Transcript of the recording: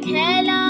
খেলা